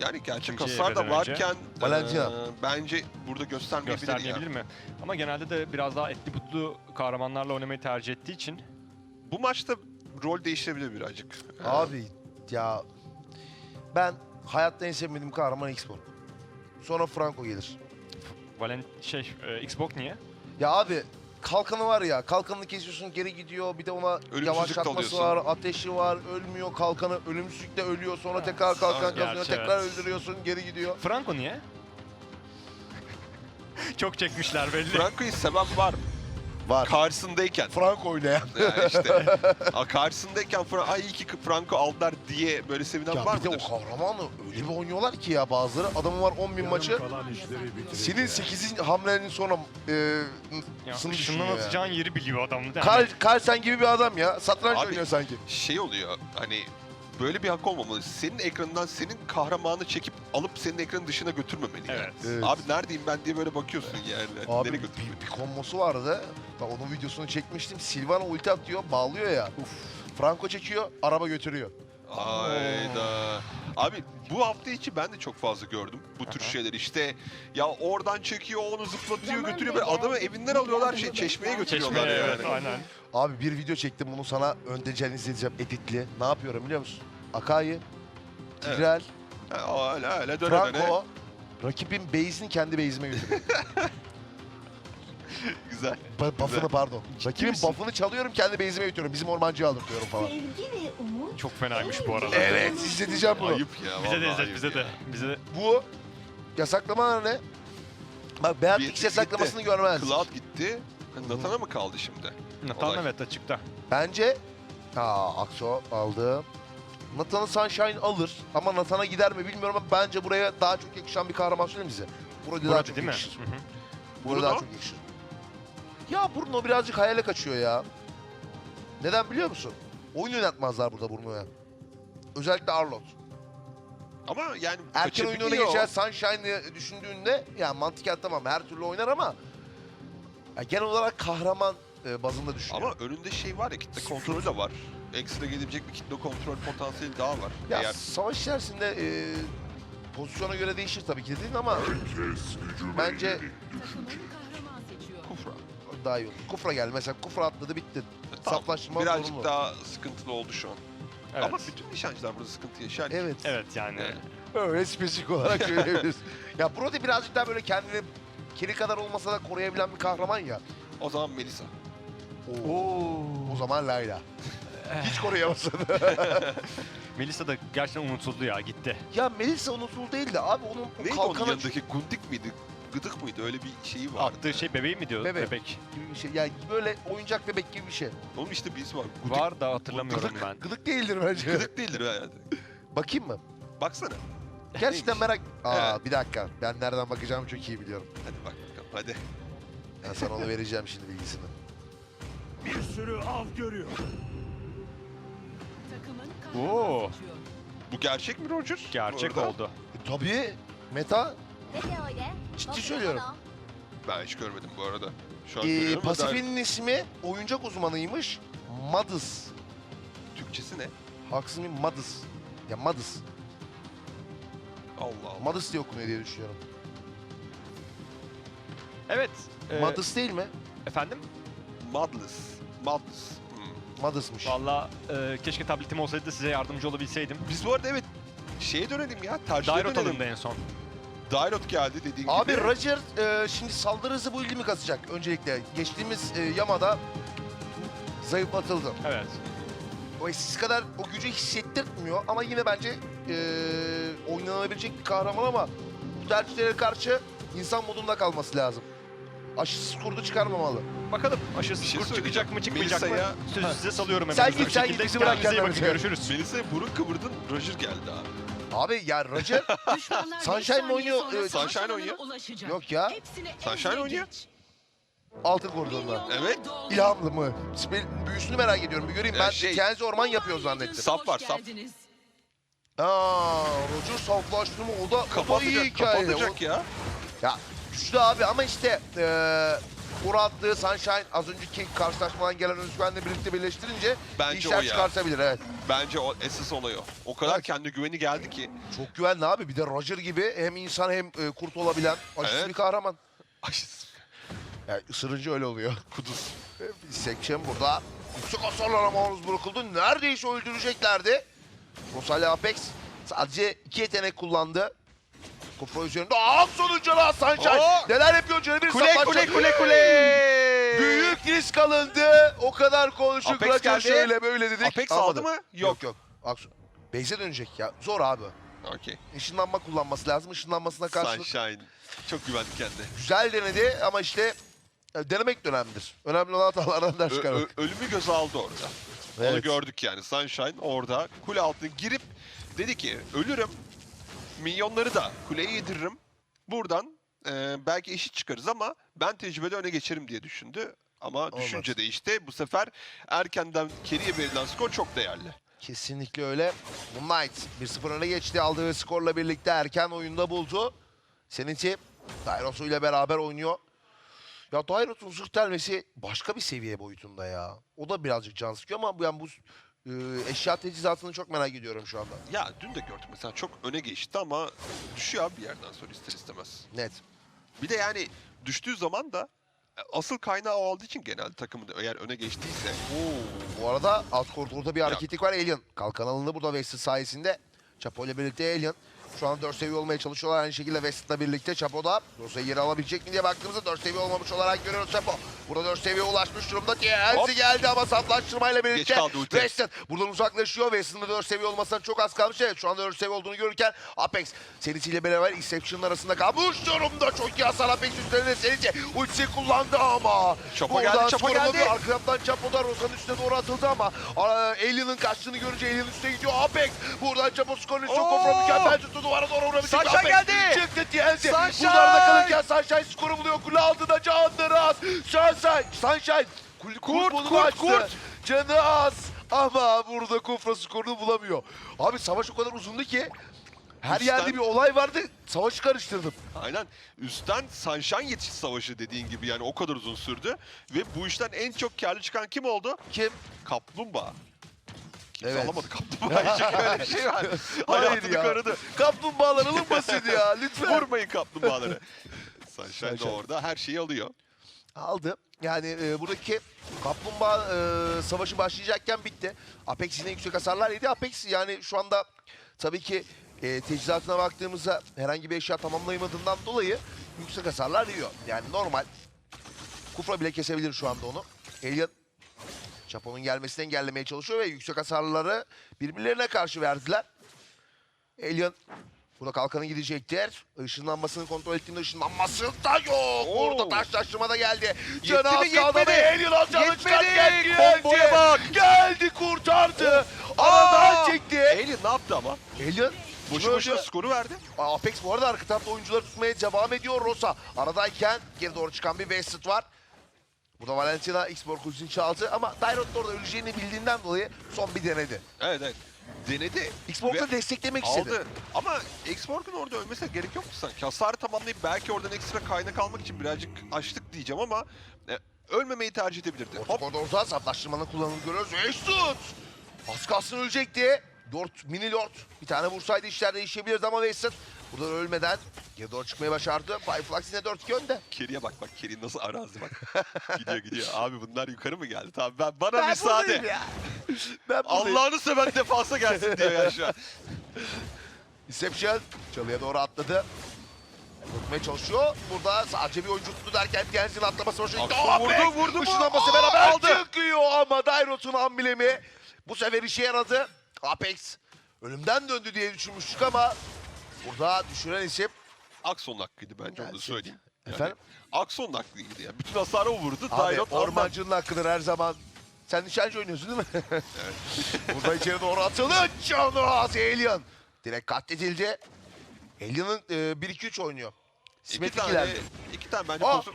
[SPEAKER 3] Yani gerçek
[SPEAKER 1] İkinci
[SPEAKER 3] hasar da
[SPEAKER 1] evreden önce.
[SPEAKER 3] varken
[SPEAKER 4] Valentina.
[SPEAKER 3] eee, bence burada göstermeyebilir,
[SPEAKER 1] Göstermeyebilir
[SPEAKER 3] ya.
[SPEAKER 1] mi? Ama genelde de biraz daha etli butlu kahramanlarla oynamayı tercih ettiği için
[SPEAKER 3] Bu maçta rol değiştirebilir birazcık.
[SPEAKER 4] Abi ya ben hayatta en sevmediğim kahraman X-Borg. Sonra Franco gelir.
[SPEAKER 1] Valent şey e, Xbox niye?
[SPEAKER 4] Ya abi kalkanı var ya kalkanını kesiyorsun geri gidiyor bir de ona
[SPEAKER 3] Ölümsüzlük
[SPEAKER 4] yavaşlatması var ateşi var ölmüyor kalkanı ölümsüzlükle ölüyor sonra
[SPEAKER 1] Ha,
[SPEAKER 4] tekrar kalkan kazıyor
[SPEAKER 1] gerçi
[SPEAKER 4] tekrar
[SPEAKER 1] evet.
[SPEAKER 4] öldürüyorsun geri gidiyor.
[SPEAKER 1] Franco niye? Çok çekmişler belli.
[SPEAKER 3] Franco'yu seven var
[SPEAKER 4] Var.
[SPEAKER 3] karşısındayken.
[SPEAKER 4] Franco oynayan.
[SPEAKER 3] ya işte. A, karşısındayken Fra ay iyi ki Franco aldılar diye böyle sevinen
[SPEAKER 4] Ya
[SPEAKER 3] var
[SPEAKER 4] bir de o
[SPEAKER 3] mıdır?
[SPEAKER 4] kahramanı öyle bir oynuyorlar ki ya bazıları. Adamın var 10 bin maçı. Senin 8. hamlenin sonra e,
[SPEAKER 1] Ya,
[SPEAKER 4] sını düşünüyor ya.
[SPEAKER 1] atacağın yeri biliyor adam. Yani
[SPEAKER 4] Kar, Carlsen gibi bir adam ya. Satranç
[SPEAKER 3] Abi-
[SPEAKER 4] oynuyor sanki.
[SPEAKER 3] Şey oluyor hani böyle bir hak olmamalı. Senin ekranından senin kahramanı çekip alıp senin ekranın dışına götürmemeli. yani.
[SPEAKER 1] Evet.
[SPEAKER 4] Evet.
[SPEAKER 3] Abi neredeyim ben diye böyle bakıyorsun yani.
[SPEAKER 4] Abi
[SPEAKER 3] Nereye
[SPEAKER 4] bir,
[SPEAKER 3] götürüyor?
[SPEAKER 4] bir kombosu vardı. Ben onun videosunu çekmiştim. Silvana ulti atıyor, bağlıyor ya. Franco çekiyor, araba götürüyor.
[SPEAKER 3] Hayda. Abi bu hafta içi ben de çok fazla gördüm bu tür şeyler. İşte ya oradan çekiyor, onu zıplatıyor, götürüyor. Böyle adamı evinden alıyorlar, şey çeşmeye götürüyorlar
[SPEAKER 1] Çeşmeye
[SPEAKER 3] yani.
[SPEAKER 1] evet aynen.
[SPEAKER 4] Abi bir video çektim bunu sana önden izleteceğim editli. Ne yapıyorum biliyor musun? Akai, Tigrel,
[SPEAKER 3] Ha, öyle öyle döne döne.
[SPEAKER 4] Franco rakibin base'ini kendi base'ime götürüyor.
[SPEAKER 3] Güzel.
[SPEAKER 4] Ba- buff'ını pardon. Rakibin
[SPEAKER 1] misin?
[SPEAKER 4] buff'ını çalıyorum kendi base'ime götürüyorum. Bizim ormancıya aldırtıyorum falan.
[SPEAKER 2] Sevgi ve umut
[SPEAKER 1] Çok fenaymış bu arada.
[SPEAKER 4] Evet izleteceğim bunu.
[SPEAKER 3] Ayıp ya.
[SPEAKER 1] Bize de
[SPEAKER 3] vallahi
[SPEAKER 1] izlet
[SPEAKER 3] ayıp
[SPEAKER 1] bize
[SPEAKER 3] ya.
[SPEAKER 1] de. Bize de.
[SPEAKER 4] Bu yasaklama ne? Bak Beatrix
[SPEAKER 3] Beatrix
[SPEAKER 4] yasaklamasını görmez.
[SPEAKER 3] Cloud gitti. Nathan'a mı kaldı şimdi?
[SPEAKER 1] Nathan
[SPEAKER 3] Olay.
[SPEAKER 1] evet açıkta.
[SPEAKER 4] Bence Aa Akso aldı. Nathan'ı Sunshine alır ama Nathan'a gider mi bilmiyorum ama bence buraya daha çok yakışan bir kahraman söyleyeyim bize. Burada daha çok
[SPEAKER 1] değil mi?
[SPEAKER 4] yakışır.
[SPEAKER 1] Hı hı.
[SPEAKER 4] Burada daha
[SPEAKER 3] Bruno?
[SPEAKER 4] çok yakışır. Ya Bruno birazcık hayale kaçıyor ya. Neden biliyor musun? Oyun oynatmazlar burada Bruno'ya. Özellikle Arlott.
[SPEAKER 3] Ama yani
[SPEAKER 4] Erken oyun öne
[SPEAKER 3] kaçabiliyor.
[SPEAKER 4] geçer Sunshine'ı düşündüğünde ya mantıken tamam her türlü oynar ama ya genel olarak kahraman e, bazında düşünüyorum.
[SPEAKER 3] Ama önünde şey var ya kitle kontrolü de var. Ekstra gelebilecek bir kitle kontrol potansiyeli daha var.
[SPEAKER 4] Ya
[SPEAKER 3] Eğer
[SPEAKER 4] savaş içerisinde e, pozisyona göre değişir tabii ki dediğin ama bence
[SPEAKER 5] Takımın kahraman seçiyor.
[SPEAKER 3] Kufra.
[SPEAKER 4] daha iyi olur. Kufra geldi mesela Kufra atladı bitti.
[SPEAKER 3] E, tamam,
[SPEAKER 4] Saflaştırma
[SPEAKER 3] Birazcık
[SPEAKER 4] zorunlu.
[SPEAKER 3] daha sıkıntılı oldu şu an.
[SPEAKER 1] Evet.
[SPEAKER 3] Ama bütün nişancılar burada sıkıntı yaşar.
[SPEAKER 4] Evet.
[SPEAKER 1] Evet yani.
[SPEAKER 3] Evet.
[SPEAKER 4] Öyle spesifik olarak söyleyebiliriz. ya Brody birazcık daha böyle kendini kiri kadar olmasa da koruyabilen bir kahraman ya.
[SPEAKER 3] O zaman Melisa.
[SPEAKER 4] Oo. O zaman Layla. Hiç koruyamazsın.
[SPEAKER 1] Melisa da gerçekten unutuldu ya gitti.
[SPEAKER 4] ya Melissa unutul değil de abi onun o
[SPEAKER 3] Neydi onun
[SPEAKER 4] kalkana
[SPEAKER 3] yanındaki Gundik miydi? Gıdık mıydı? Öyle bir şeyi vardı.
[SPEAKER 1] Attığı şey bebeği mi diyor?
[SPEAKER 4] Bebek.
[SPEAKER 1] Bebek.
[SPEAKER 4] gibi bir şey. Yani böyle oyuncak bebek gibi bir şey.
[SPEAKER 3] Onun işte bir ismi var. Gudik.
[SPEAKER 1] Var da hatırlamıyorum
[SPEAKER 4] Gıdık,
[SPEAKER 1] ben.
[SPEAKER 4] gıdık değildir bence.
[SPEAKER 3] Gıdık değildir herhalde.
[SPEAKER 4] Bakayım mı?
[SPEAKER 3] Baksana.
[SPEAKER 4] Gerçekten merak... Aa
[SPEAKER 3] Evet.
[SPEAKER 4] bir dakika. Ben nereden bakacağımı çok iyi biliyorum.
[SPEAKER 3] Hadi bak bakalım hadi.
[SPEAKER 4] Ben sana onu vereceğim şimdi bilgisini.
[SPEAKER 6] Bir sürü av görüyor.
[SPEAKER 5] Takımın
[SPEAKER 1] Oo.
[SPEAKER 5] seçiyor.
[SPEAKER 3] Bu gerçek mi Roger?
[SPEAKER 1] Gerçek
[SPEAKER 3] Bu arada
[SPEAKER 1] oldu.
[SPEAKER 4] E, tabii. Meta ciddi söylüyorum.
[SPEAKER 3] Ben hiç görmedim bu arada. Şu an
[SPEAKER 4] Ee,
[SPEAKER 3] görüyorum da
[SPEAKER 4] Pasifinin ismi oyuncak uzmanıymış. Madus.
[SPEAKER 3] daha- Türkçesi ne?
[SPEAKER 4] Haksız mıyım? Madus. Ya Madus.
[SPEAKER 3] Allah Allah.
[SPEAKER 4] Madus diye okunuyor diye düşünüyorum.
[SPEAKER 1] Evet. e,
[SPEAKER 4] Madus değil mi?
[SPEAKER 1] Efendim?
[SPEAKER 3] Madless. Madless. Hmm.
[SPEAKER 4] Madus'muş.
[SPEAKER 1] Valla e, keşke tabletim olsaydı da size yardımcı olabilseydim.
[SPEAKER 3] Biz bu arada evet şeye dönelim ya. Tercihe
[SPEAKER 1] Dairot
[SPEAKER 3] dönelim.
[SPEAKER 1] alındı en son.
[SPEAKER 3] Dairot geldi dediğin
[SPEAKER 4] Abi
[SPEAKER 3] gibi.
[SPEAKER 4] Roger e, şimdi saldırı hızı bu ilgi mi kasacak öncelikle? Geçtiğimiz e, yamada zayıflatıldı.
[SPEAKER 1] Evet.
[SPEAKER 4] O eskisi kadar o gücü hissettirtmiyor ama yine bence e, oynanabilecek bir kahraman ama bu tercihlere karşı insan modunda kalması lazım. Aşısız kurdu çıkarmamalı.
[SPEAKER 1] Bakalım aşısı
[SPEAKER 3] Bir şey
[SPEAKER 1] kurt
[SPEAKER 3] söyleyeceğim.
[SPEAKER 1] çıkacak mı çıkmayacak mı? Sözü size salıyorum hemen.
[SPEAKER 4] Sen git, sen git, bizi bırak
[SPEAKER 1] Kendinize iyi bakın, görüşürüz.
[SPEAKER 3] Melisa'ya burun kıvırdın. Roger geldi abi.
[SPEAKER 4] Abi ya Roger Sunshine
[SPEAKER 5] saniye
[SPEAKER 4] oynuyor, evet.
[SPEAKER 3] Sunshine oynuyor.
[SPEAKER 5] Ulaşacak.
[SPEAKER 4] yok ya
[SPEAKER 3] Sunshine oynuyor.
[SPEAKER 5] geç.
[SPEAKER 4] altın koridorda.
[SPEAKER 3] Evet.
[SPEAKER 4] İlhamlı mı? Büyüsünü merak ediyorum. Bir göreyim.
[SPEAKER 3] Ee,
[SPEAKER 4] Ben
[SPEAKER 3] şey-
[SPEAKER 4] Kenzi orman yapıyor zannettim.
[SPEAKER 3] Saf var, saf.
[SPEAKER 4] Aa, Roger saflaştı mı? O da, o da iyi
[SPEAKER 3] Kapatacak,
[SPEAKER 4] hikaye.
[SPEAKER 3] kapatacak ya.
[SPEAKER 4] Ya güçlü abi ama işte eee Uğur attığı Sunshine az önceki karşılaşmadan gelen özgüvenle birlikte birleştirince
[SPEAKER 3] Bence
[SPEAKER 4] işler
[SPEAKER 3] o ya.
[SPEAKER 4] çıkartabilir evet.
[SPEAKER 3] Bence o esas olay o. O kadar
[SPEAKER 4] Evet.
[SPEAKER 3] kendi güveni geldi ki.
[SPEAKER 4] Çok güvenli abi. Bir de Roger gibi hem insan hem e, kurt olabilen aşırı
[SPEAKER 3] Evet.
[SPEAKER 4] bir kahraman.
[SPEAKER 3] Ay,
[SPEAKER 4] Yani ısırınca öyle oluyor.
[SPEAKER 3] kuduz.
[SPEAKER 4] Bir Sekşen burada. Yüksek hasarlara maruz bırakıldı. Neredeyse öldüreceklerdi. Rosalia Apex sadece iki yetenek kullandı. Kufra üzerinde. Aa sonucu Sunshine.
[SPEAKER 3] Oo!
[SPEAKER 4] Neler canım? Bir
[SPEAKER 3] Kule kule kule kule.
[SPEAKER 4] Büyük risk alındı. O kadar konuştuk.
[SPEAKER 3] Apex
[SPEAKER 4] Roger
[SPEAKER 3] geldi.
[SPEAKER 4] şöyle böyle dedik.
[SPEAKER 3] Apex
[SPEAKER 4] Almadı.
[SPEAKER 3] aldı mı?
[SPEAKER 4] Yok
[SPEAKER 3] Yok.
[SPEAKER 4] yok. Aksu. Base'e dönecek ya. Zor abi.
[SPEAKER 3] Okey.
[SPEAKER 4] Işınlanma kullanması lazım. Işınlanmasına karşılık
[SPEAKER 3] Sunshine. Çok güvendi kendine.
[SPEAKER 4] güzel denedi ama işte e, denemek de önemlidir. Önemli olan hatalardan ders
[SPEAKER 3] Ö-
[SPEAKER 4] çıkarmak.
[SPEAKER 3] ölümü göze aldı orada. Onu
[SPEAKER 4] Evet.
[SPEAKER 3] gördük yani. Sunshine orada kule altına girip dedi ki ölürüm. Milyonları da kuleye yediririm. Buradan e, belki eşit çıkarız ama ben tecrübede öne geçerim diye düşündü. Ama
[SPEAKER 4] Olmaz.
[SPEAKER 3] düşünce de işte bu sefer erkenden Kerry'e verilen skor çok değerli.
[SPEAKER 4] Kesinlikle öyle. Moonlight 1-0 öne geçti. Aldığı skorla birlikte erken oyunda buldu. Seninti Dairosu ile beraber oynuyor. Ya Dairos'un zırh delmesi başka bir seviye boyutunda ya. O da birazcık can sıkıyor ama bu- yani bu e, eşya teçhizatını çok merak ediyorum şu anda.
[SPEAKER 3] Ya dün de gördük mesela çok öne geçti ama düşüyor abi bir yerden sonra ister istemez.
[SPEAKER 4] Net.
[SPEAKER 3] Bir de yani düştüğü zaman da e, asıl kaynağı o olduğu için genelde takımı da eğer öne geçtiyse
[SPEAKER 4] Bu arada alt koridorda bir hareketlik var Alien. Kalkan alındı burada Wested sayesinde. Chapo ile birlikte Alien. Şu an 4 seviye olmaya çalışıyorlar. Aynı şekilde Wested'la birlikte Chapo da Rosa'yı yeri alabilecek mi diye baktığımızda 4 seviye olmamış olarak görüyoruz Chapo. Burada 4 seviye ulaşmış durumda. TLC geldi ama saflaştırmayla birlikte. Wested buradan uzaklaşıyor. Wested'ın da 4 seviye olmasına çok az kalmış. Evet şu anda 4 seviye olduğunu görürken Apex serisiyle beraber Inception'ın arasında kalmış durumda. Çok iyi hasar Apex üstlerine serici. Ultisi kullandı ama.
[SPEAKER 3] Chapo geldi, Chapo
[SPEAKER 4] skoru
[SPEAKER 3] geldi.
[SPEAKER 4] Arka taraftan Chapo da Rosa'nın üstüne doğru atıldı ama Alien'ın kaçtığını görünce Alien üstüne gidiyor. Apex buradan Chapo skorunu çok kofra mükemmel tuttu. Duvara doğru vurabilecek
[SPEAKER 3] Sunshine
[SPEAKER 4] Apex.
[SPEAKER 3] geldi.
[SPEAKER 4] Çıktı TLC.
[SPEAKER 3] Sunshine!
[SPEAKER 4] Bunlarda kalırken Sunshine skoru buluyor. Kule altında canları az. Sunshine. Sunshine. Kul
[SPEAKER 3] Kurt, kurt,
[SPEAKER 4] açtı.
[SPEAKER 3] kurt.
[SPEAKER 4] Canı az. Ama burada kufra skorunu bulamıyor. Abi savaş o kadar uzundu ki her
[SPEAKER 3] Üstten-
[SPEAKER 4] yerde bir olay vardı. Savaşı karıştırdım.
[SPEAKER 3] aynen üstten Sunshine yetiş savaşı dediğin gibi yani o kadar uzun sürdü ve bu işten en çok karlı çıkan kim oldu?
[SPEAKER 4] Kim?
[SPEAKER 3] Kaplumbağa. Kimse
[SPEAKER 4] Evet.
[SPEAKER 3] alamadı kaplumbağa için öyle bir şey var. Hayatını
[SPEAKER 4] ya.
[SPEAKER 3] korudu.
[SPEAKER 4] Kaplumbağalar alınmasın ya lütfen.
[SPEAKER 3] Vurmayın kaplumbağaları. Sunshine de orada her şeyi alıyor.
[SPEAKER 4] aldı. Yani e, buradaki kaplumbağa e, savaşı başlayacakken bitti. Apex yine yüksek hasarlar yedi. Apex yani şu anda tabii ki e, teçhizatına baktığımızda herhangi bir eşya tamamlayamadığından dolayı yüksek hasarlar yiyor. Yani normal. Kufra bile kesebilir şu anda onu. Alien Chapo'nun gelmesini engellemeye çalışıyor ve yüksek hasarları birbirlerine karşı verdiler. Alien burada kalkanı gidecektir. Işınlanmasını kontrol ettiğinde ışınlanması da yok.
[SPEAKER 3] Oo.
[SPEAKER 4] Burada taşlaştırma da geldi. Canı az kaldı ve Alien çıkarken geldi.
[SPEAKER 3] Komboya bak.
[SPEAKER 4] Geldi kurtardı. Aradan
[SPEAKER 3] Aa!
[SPEAKER 4] çekti.
[SPEAKER 3] Alien ne yaptı ama?
[SPEAKER 4] Alien
[SPEAKER 3] Boşu boşuna skoru verdi.
[SPEAKER 4] Apex bu arada arka tarafta oyuncuları tutmaya devam ediyor. Rosa aradayken geri doğru çıkan bir Wasted var. Burada Valentina X-Borg ultisini çaldı ama Dairot da orada öleceğini bildiğinden dolayı son bir denedi.
[SPEAKER 3] Evet evet. Denedi.
[SPEAKER 4] X-Borg da
[SPEAKER 3] Ve
[SPEAKER 4] desteklemek istedi.
[SPEAKER 3] Aldı. Ama Export'un orada ölmesine gerek yoktu sanki. Hasarı tamamlayıp belki oradan ekstra kaynak almak için birazcık açtık diyeceğim ama e, ölmemeyi tercih edebilirdi.
[SPEAKER 4] Orta
[SPEAKER 3] Hop.
[SPEAKER 4] koridorda saflaştırmanın kullanımını görüyoruz. Wasted! Az kalsın ölecekti. Lord, mini Lord. Bir tane vursaydı işler değişebilirdi ama Wasted buradan ölmeden geri doğru çıkmayı başardı. Fireflux yine 4-2 önde.
[SPEAKER 3] Kerry'e bak bak Kerry nasıl arazi bak. gidiyor gidiyor. Abi bunlar yukarı mı geldi? Tamam ben bana müsaade.
[SPEAKER 4] buradayım ya. Ben.
[SPEAKER 3] Allah'ını seven defansa gelsin diyor ya şu an.
[SPEAKER 4] Inception çalıya doğru atladı. Tutmaya çalışıyor. Burada sadece bir oyuncu tuttu derken Genz'in atlaması gitti.
[SPEAKER 3] Aksu vurdu,
[SPEAKER 4] Apex
[SPEAKER 3] vurdu mu?
[SPEAKER 4] Işınlanması beraber
[SPEAKER 3] aldı.
[SPEAKER 4] çıkıyor ama Dairot'un amblemi bu sefer işe yaradı. Apex ölümden döndü diye düşünmüştük ama burada düşüren isim
[SPEAKER 3] Akson hakkıydı bence onu da söyleyeyim. Yani
[SPEAKER 4] Efendim?
[SPEAKER 3] Akson hakkıydı ya. Bütün hasarı vurdu.
[SPEAKER 4] Abi
[SPEAKER 3] Dairot
[SPEAKER 4] ormancının hakkıdır her zaman. Sen nişancı oynuyorsun değil mi? Burada içeri doğru atıldı. Canı az Alien. Direkt katledildi. Alien'ın e, 1-2-3 oynuyor.
[SPEAKER 3] İki
[SPEAKER 4] Simetrik
[SPEAKER 3] tane,
[SPEAKER 4] ilerliyor.
[SPEAKER 3] iki tane bence
[SPEAKER 4] Aa!
[SPEAKER 3] pozisyon...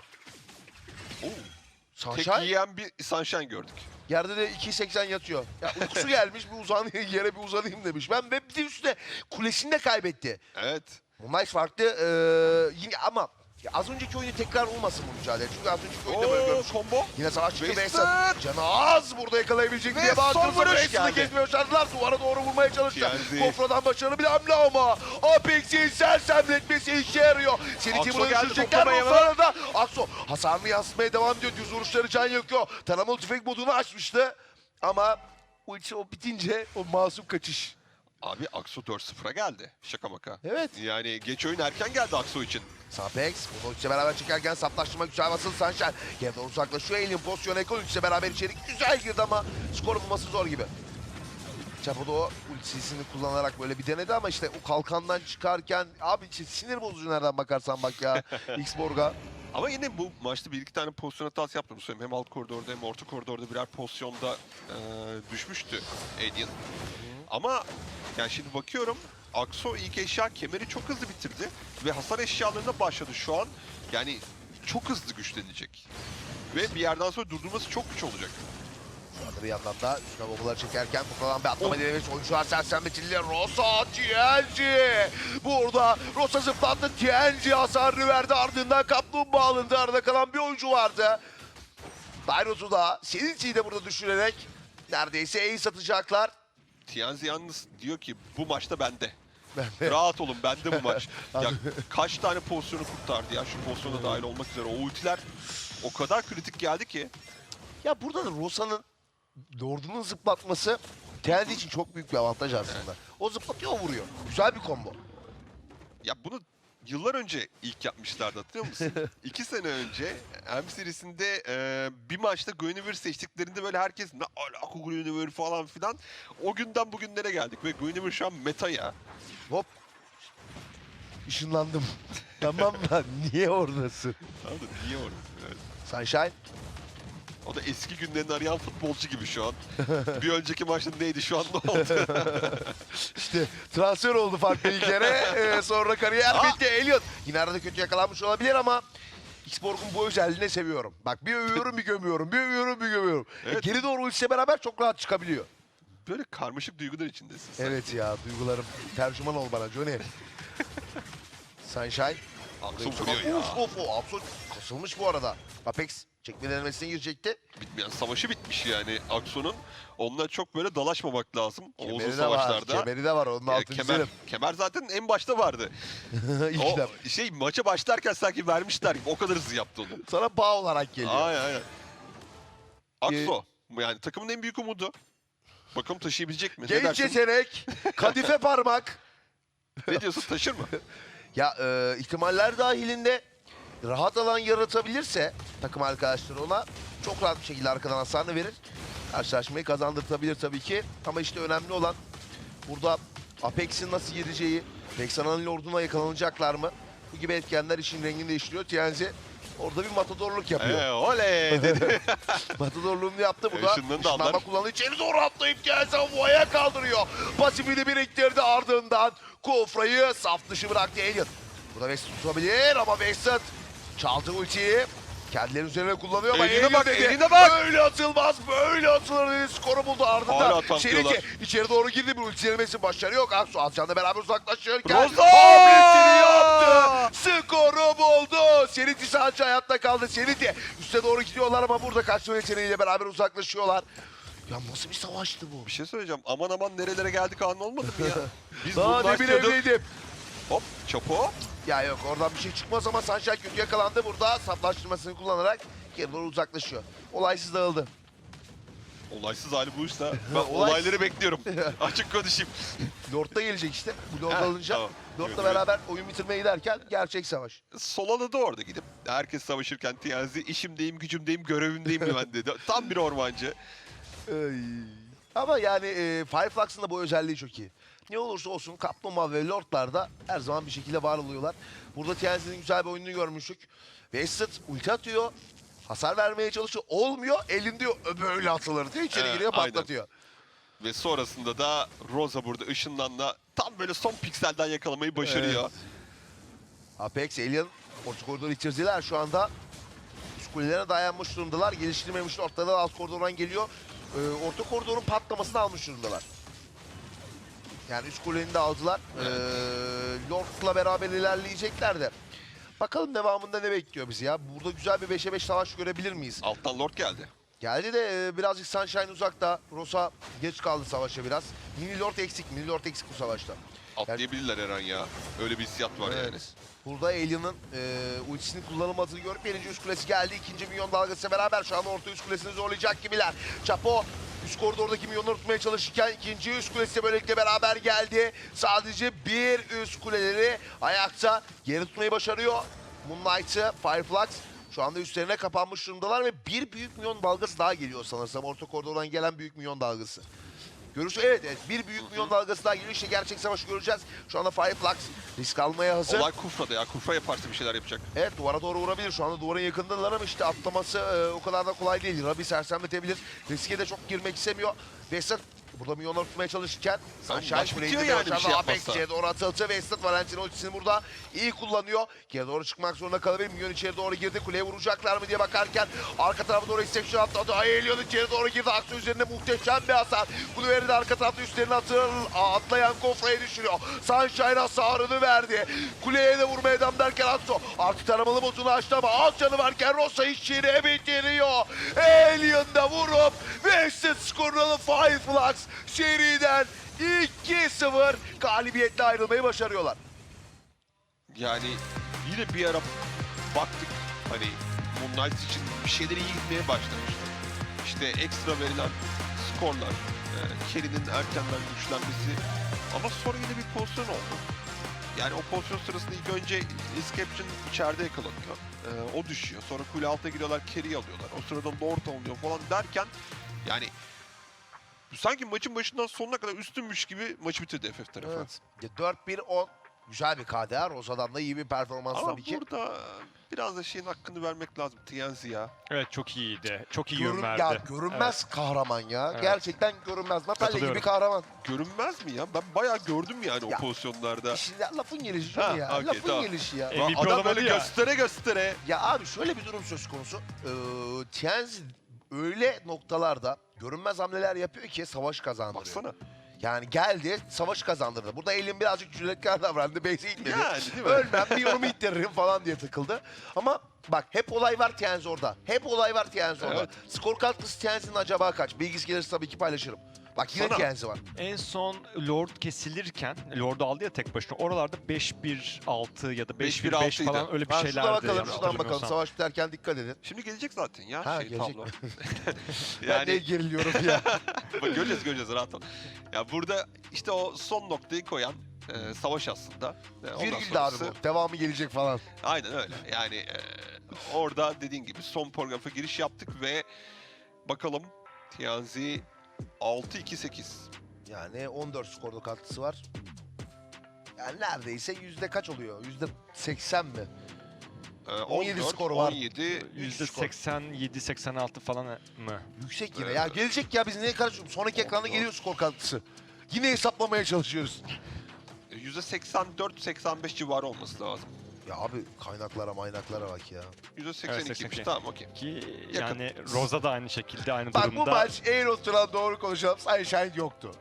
[SPEAKER 3] Oo, tek
[SPEAKER 4] Sunshine
[SPEAKER 3] yiyen bir Sunshine gördük.
[SPEAKER 4] Yerde de 2.80 yatıyor. Ya uykusu gelmiş bir uzan yere bir uzanayım demiş. Ben de üstüne kulesini de kaybetti.
[SPEAKER 3] Evet.
[SPEAKER 4] Moonlight farklı ee, yine ama ya az önceki oyunu tekrar olmasın bu mücadele. Çünkü az önceki oyunda böyle görmüştük.
[SPEAKER 3] combo.
[SPEAKER 4] Yine savaş çıktı. Bason. Canı az burada yakalayabilecek
[SPEAKER 3] Ve
[SPEAKER 4] diye Bason'ı
[SPEAKER 3] geldi.
[SPEAKER 4] kesmeye başardılar. Duvara doğru vurmaya çalıştı. Kofradan başarılı bir hamle ama Apex'in sersemletmesi işe yarıyor. Seni düşecekler
[SPEAKER 3] toplamaya
[SPEAKER 4] o sırada. Akso hasarını yansıtmaya devam ediyor. Düz vuruşları can yakıyor. Taramalı tüfek modunu açmıştı. Ama ulti o bitince o masum kaçış.
[SPEAKER 3] Abi Akso 4-0'a geldi. Şaka maka.
[SPEAKER 4] Evet.
[SPEAKER 3] Yani geç oyun erken geldi Akso için.
[SPEAKER 4] Sapex ultiyle beraber çekerken saplaştırma güzel basılı Sunshine. Geriden uzaklaşıyor Alien pozisyonu Ekol ultiyle beraber içeri güzel girdi ama skor bulması zor gibi. Çapoda o ultisini kullanarak böyle bir denedi ama işte o kalkandan çıkarken abi işte sinir bozucu nereden bakarsan bak ya X-Borg'a.
[SPEAKER 3] Ama yine bu maçta bir iki tane pozisyon hatası söyleyeyim. Hem alt koridorda hem orta koridorda birer pozisyonda e, düşmüştü Alien. Ama yani şimdi bakıyorum Akso ilk eşya kemeri çok hızlı bitirdi ve hasar eşyalarına başladı şu an. Yani çok hızlı güçlenecek. Ve bir yerden sonra durdurması çok güç olacak.
[SPEAKER 4] Şu anda bir yandan da üstüne bombaları çekerken bu kalan bir atlama denemesi oyuncular sersemletiliyor. Rosa TNG. Burada Rosa zıplattı. TNG hasarını verdi. Ardından kaplumbağa alındı. Arada kalan bir oyuncu vardı. Dairosu da Senichi'yi de burada düşürerek neredeyse ace atacaklar.
[SPEAKER 3] Tianzi yalnız diyor ki bu maçta bende. Rahat olun bende bu maç. ya kaç tane pozisyonu kurtardı ya şu pozisyona dahil olmak üzere. O ultiler o kadar kritik geldi ki.
[SPEAKER 4] Ya burada da Rosa'nın Lord'unun zıplatması TNT için çok büyük bir avantaj aslında. O zıplatıyor, o vuruyor. Güzel bir combo.
[SPEAKER 3] Ya bunu yıllar önce ilk yapmışlardı hatırlıyor musun? İki sene önce M serisinde e, bir maçta Guinevere seçtiklerinde böyle herkes ne alaka Guinevere falan filan. O günden bugünlere geldik ve Guinevere şu an meta ya.
[SPEAKER 4] Hop. Işınlandım. tamam lan niye oradasın?
[SPEAKER 3] Tamam da niye orada? Evet.
[SPEAKER 4] Sunshine.
[SPEAKER 3] O da eski günlerini arayan futbolcu gibi şu an. bir önceki maçta neydi şu an ne oldu?
[SPEAKER 4] İşte transfer oldu farklı liglere. Ee, sonra kariyer
[SPEAKER 3] Aa!
[SPEAKER 4] bitti. Elliot. Yine arada kötü yakalanmış olabilir ama Xborg'un bu özelliğini seviyorum. Bak bir övüyorum bir gömüyorum. Bir övüyorum bir gömüyorum. E,
[SPEAKER 3] Evet.
[SPEAKER 4] geri doğru ultisiyle beraber çok rahat çıkabiliyor.
[SPEAKER 3] Böyle karmaşık duygular içindesin sen.
[SPEAKER 4] Evet ya duygularım. Tercüman ol bana Johnny. Sunshine.
[SPEAKER 3] Aksu vuruyor ya.
[SPEAKER 4] Of of of. Absolut kasılmış bu arada. Apex çekme denemesine girecekti.
[SPEAKER 3] Bitmeyen savaşı bitmiş yani Aksu'nun. Onunla çok böyle dalaşmamak lazım.
[SPEAKER 4] Kemeri var.
[SPEAKER 3] savaşlarda.
[SPEAKER 4] Kemeri de var. Onun
[SPEAKER 3] Ya,
[SPEAKER 4] altını
[SPEAKER 3] kemer, kemer zaten en başta vardı. O şey maça başlarken sanki vermişler gibi o kadar hızlı yaptı onu.
[SPEAKER 4] Sana bağ olarak geliyor.
[SPEAKER 3] Aynen aynen. Akso yani takımın en büyük umudu. Bakalım taşıyabilecek mi? Ne
[SPEAKER 4] Genç
[SPEAKER 3] dersin?
[SPEAKER 4] yetenek, kadife parmak.
[SPEAKER 3] ne diyorsun taşır mı?
[SPEAKER 4] Ya e, ihtimaller dahilinde rahat alan yaratabilirse takım arkadaşları ona çok rahat bir şekilde arkadan hasarını verir. Karşılaşmayı kazandırtabilir tabii ki. Ama işte önemli olan burada Apex'in nasıl gireceği, Vexana'nın lorduna yakalanacaklar mı? Bu gibi etkenler işin rengini değiştiriyor. TNZ orada bir matadorluk yapıyor.
[SPEAKER 3] Ee, oley dedi.
[SPEAKER 4] Matadorluğunu yaptı bu da.
[SPEAKER 3] Işınlanı da.
[SPEAKER 4] İçeri doğru atlayıp gelse Voya kaldırıyor. Pasifini biriktirdi ardından. Kufra'yı saf dışı bıraktı Alien. Burada West tutabilir ama Weston çaldı ultiyi. Kendileri üzerine kullanıyor ama
[SPEAKER 3] Eline bak,
[SPEAKER 4] dedi.
[SPEAKER 3] eline bak.
[SPEAKER 4] Böyle atılmaz, böyle atılır dedi. Skoru buldu
[SPEAKER 3] Hala
[SPEAKER 4] ardından.
[SPEAKER 3] tanklıyorlar.
[SPEAKER 4] Şeriki içeri doğru girdi. Bir ulti denemesi başarı yok. Aksu Alcan'la beraber uzaklaşırken.
[SPEAKER 3] Roza!
[SPEAKER 4] Hamlesini yaptı. Skoru buldu. Seriti sadece hayatta kaldı. Seriti üste doğru gidiyorlar ama burada kaçma yeteneğiyle beraber uzaklaşıyorlar. Ya nasıl bir savaştı bu?
[SPEAKER 3] Bir şey söyleyeceğim. Aman aman nerelere geldik anı olmadı mı ya? Biz
[SPEAKER 4] Daha
[SPEAKER 3] bunlar
[SPEAKER 4] demin
[SPEAKER 3] diyorduk. Hop çapo.
[SPEAKER 4] Ya yok oradan bir şey çıkmaz ama Sunshine kötü yakalandı. Burada saplaştırmasını kullanarak geri doğru uzaklaşıyor. Olaysız dağıldı.
[SPEAKER 3] Olaysız hali buysa ben
[SPEAKER 4] Olay-
[SPEAKER 3] olayları bekliyorum. Açık konuşayım.
[SPEAKER 4] Lord'da gelecek işte. Bu Lord
[SPEAKER 3] Ha,
[SPEAKER 4] alınca
[SPEAKER 3] tamam.
[SPEAKER 4] Lord'la
[SPEAKER 3] Evet.
[SPEAKER 4] beraber oyun bitirmeye giderken gerçek savaş.
[SPEAKER 3] Solana da orada gidip herkes savaşırken Tiyazi işimdeyim, gücümdeyim, görevimdeyim ben dedi. Tam bir ormancı.
[SPEAKER 4] Ay. Ama yani e, Fireflux'ın da bu özelliği çok iyi. Ne olursa olsun Kaplumbağa ve Lord'larda her zaman bir şekilde var oluyorlar. Burada TNC'nin güzel bir oyununu görmüştük. Wasted ulti atıyor. Hasar vermeye çalışıyor. Olmuyor. Elinde diyor böyle atılır diyor. İçeri
[SPEAKER 3] Evet,
[SPEAKER 4] giriyor
[SPEAKER 3] aynen.
[SPEAKER 4] patlatıyor.
[SPEAKER 3] Ve sonrasında da Rosa burada ışınlanla tam böyle son pikselden yakalamayı başarıyor.
[SPEAKER 4] Apex, Alien, orta koridoru itirdiler şu anda. Üst kulelere dayanmış durumdalar. Geliştirmemiş ortada alt koridordan geliyor. Ee, orta koridorun patlamasını almış durumdalar. Yani üst kuleyi de aldılar. Ee, Lord'la beraber ilerleyecekler de. Bakalım devamında ne bekliyor bizi ya. Burada güzel bir 5'e 5 savaş görebilir miyiz?
[SPEAKER 3] Alttan Lord geldi.
[SPEAKER 4] Geldi de e, birazcık Sunshine uzakta. Rosa geç kaldı savaşa biraz. Mini Lord eksik. Mini Lord eksik bu savaşta.
[SPEAKER 3] Atlayabilirler her an ya. Öyle bir hissiyat var yani.
[SPEAKER 4] Burada Alien'ın e, ultisinin kullanılmadığını görüp birinci üst kulesi geldi. İkinci milyon dalgasıyla beraber şu an orta üst kulesini zorlayacak gibiler. Chapo üst koridordaki milyonları tutmaya çalışırken ikinci üst kulesi böylelikle beraber geldi. Sadece bir üst kuleleri ayakta geri tutmayı başarıyor. Moonlight'ı, Fireflux şu anda üstlerine kapanmış durumdalar ve bir büyük milyon dalgası daha geliyor sanırsam. Orta koridordan gelen büyük milyon dalgası. Görüşü evet evet bir büyük milyon dalgası daha geliyor. İşte gerçek savaşı göreceğiz. Şu anda Fireflux risk almaya hazır.
[SPEAKER 3] Olay Kufra'da ya. Kufra yaparsa bir şeyler yapacak.
[SPEAKER 4] Evet duvara doğru vurabilir. Şu anda duvarın yakındalar ama işte atlaması e, o kadar da kolay değil. Rabi sersemletebilir. Riske de çok girmek istemiyor. Vesat Burada milyonlar tutmaya çalışırken Sunshine
[SPEAKER 3] bitiyor
[SPEAKER 4] de
[SPEAKER 3] yani şey
[SPEAKER 4] Apex içeri doğru atıldı ve Estat Valentin ultisini burada iyi kullanıyor. Geri doğru çıkmak zorunda kalabilir. Milyon içeri doğru girdi. Kuleye vuracaklar mı diye bakarken arka tarafa doğru Inception atladı. Aelion içeri doğru girdi. Aksu üzerinde muhteşem bir hasar. Bunu verir arka tarafta üstlerine atır, atlayan Kofra'yı düşürüyor. Sunshine hasarını verdi. Kuleye de vurmaya devam derken Aksu artık taramalı botunu açtı ama az canı varken Rosa işini bitiriyor. Alien da vurup Wested skorunu alıp Fireflux seriden 2-0 galibiyetle ayrılmayı başarıyorlar.
[SPEAKER 3] Yani yine bir ara baktık hani Moonlight için bir şeyler iyi gitmeye başlamıştı. İşte ekstra verilen skorlar, e, Kerry'nin erkenden güçlenmesi ama sonra yine bir pozisyon oldu. Yani o pozisyon sırasında ilk önce Inscription içeride yakalanıyor. E, o düşüyor. Sonra kule altına giriyorlar, Kerry'i alıyorlar. O sırada Lord alınıyor falan derken yani sanki maçın başından sonuna kadar üstünmüş gibi maçı bitirdi FF tarafı.
[SPEAKER 4] Evet. Ya 4-1-10 güzel bir KDR. Rosa'dan da iyi bir performans
[SPEAKER 3] Ama
[SPEAKER 4] tabii ki.
[SPEAKER 3] burada biraz da şeyin hakkını vermek lazım TNZ ya.
[SPEAKER 1] Evet çok iyiydi. Çok iyi
[SPEAKER 4] Görün-
[SPEAKER 1] yorum verdi.
[SPEAKER 4] ya görünmez kahraman ya.
[SPEAKER 1] Evet.
[SPEAKER 4] Gerçekten görünmez. Natalya gibi
[SPEAKER 1] Katılıyorum.
[SPEAKER 4] kahraman.
[SPEAKER 3] Görünmez mi ya? Ben bayağı gördüm yani
[SPEAKER 4] Ya.
[SPEAKER 3] o pozisyonlarda.
[SPEAKER 4] Şimdi lafın gelişi
[SPEAKER 3] Ha,
[SPEAKER 4] değil mi ya.
[SPEAKER 3] okey,
[SPEAKER 4] lafın
[SPEAKER 3] tamam.
[SPEAKER 4] gelişi ya.
[SPEAKER 3] Lan
[SPEAKER 1] MVP
[SPEAKER 3] Adam
[SPEAKER 1] olamadı
[SPEAKER 3] böyle
[SPEAKER 1] ya.
[SPEAKER 3] göstere göstere.
[SPEAKER 4] Ya abi şöyle bir durum söz konusu. Ee, Tienzi öyle noktalarda görünmez hamleler yapıyor ki savaş kazandırıyor.
[SPEAKER 3] Baksana.
[SPEAKER 4] Yani geldi savaş kazandırdı. Burada elin birazcık cüretkar davrandı. Base'e itmedi.
[SPEAKER 3] Yani değil mi?
[SPEAKER 4] Ölmem bir yorumu ittiririm falan diye takıldı. Ama bak hep olay var Tienzi orada. Hep olay var Tienzi orada.
[SPEAKER 3] Evet.
[SPEAKER 4] Skor katkısı Tienzi'nin acaba kaç? Bilgisi gelirse tabii ki paylaşırım. Bak yine Tienzi var.
[SPEAKER 1] En son Lord kesilirken, Lord'u aldı ya tek başına. Oralarda 5-1-6 ya da 5-1-5
[SPEAKER 3] 5-1-6
[SPEAKER 1] falan öyle bir
[SPEAKER 4] Ha,
[SPEAKER 1] şeylerdi.
[SPEAKER 4] şuradan bakalım, şuradan bakalım. Savaş biterken dikkat edin.
[SPEAKER 3] Şimdi gelecek zaten ya
[SPEAKER 4] Ha,
[SPEAKER 3] şey
[SPEAKER 4] gelecek
[SPEAKER 3] tablo.
[SPEAKER 4] Ben de
[SPEAKER 3] yani
[SPEAKER 4] geriliyorum ya.
[SPEAKER 3] bak göreceğiz göreceğiz rahat ol. Ya burada işte o son noktayı koyan e, savaş aslında. E, ondan
[SPEAKER 4] Virgül de abi
[SPEAKER 3] sonrası-
[SPEAKER 4] bu. Devamı gelecek falan.
[SPEAKER 3] Aynen öyle. Yani e, orada dediğin gibi son paragrafa giriş yaptık ve bakalım TNZ 6-2-8.
[SPEAKER 4] Yani 14 skorlu katkısı var. Yani neredeyse yüzde kaç oluyor? Yüzde 80 mi?
[SPEAKER 3] E,
[SPEAKER 4] 17
[SPEAKER 3] 14,
[SPEAKER 4] skoru var.
[SPEAKER 3] 17,
[SPEAKER 1] %87-86 falan mı?
[SPEAKER 4] Yüksek yine.
[SPEAKER 3] Ee,
[SPEAKER 4] Ya gelecek ya biz niye karışıyoruz? Sonraki ekranda geliyor skor katkısı. Yine hesaplamaya çalışıyoruz.
[SPEAKER 3] %84-85 civarı olması lazım.
[SPEAKER 4] Ya abi kaynaklara maynaklara bak ya.
[SPEAKER 3] %82'ymiş
[SPEAKER 1] Evet, 82.
[SPEAKER 3] tamam okey.
[SPEAKER 1] Ki
[SPEAKER 3] Yakın.
[SPEAKER 1] yani Rosa da aynı şekilde aynı
[SPEAKER 4] Bak bu
[SPEAKER 1] durumda.
[SPEAKER 4] maç eğer oturan doğru konuşalım Sunshine yoktu.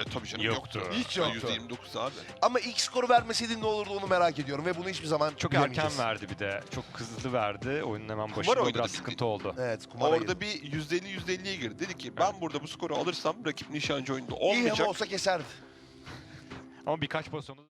[SPEAKER 3] E, tabii canım
[SPEAKER 1] Yoktu.
[SPEAKER 3] yoktu.
[SPEAKER 4] Hiç yoktu.
[SPEAKER 3] %29 abi.
[SPEAKER 4] Ama ilk skoru vermeseydin ne olurdu onu merak ediyorum ve bunu hiçbir zaman
[SPEAKER 1] Çok erken verdi bir de. Çok hızlı verdi. Oyunun hemen başında o
[SPEAKER 3] oynadı
[SPEAKER 1] biraz sıkıntı oldu.
[SPEAKER 4] Evet kumara
[SPEAKER 3] Orada bir %50-%50'ye girdi. Dedi ki ben burada bu skoru alırsam rakip nişancı oyunda
[SPEAKER 4] İyi ama
[SPEAKER 3] olmayacak.
[SPEAKER 4] olsa keserdi.
[SPEAKER 1] Ama birkaç pozisyonu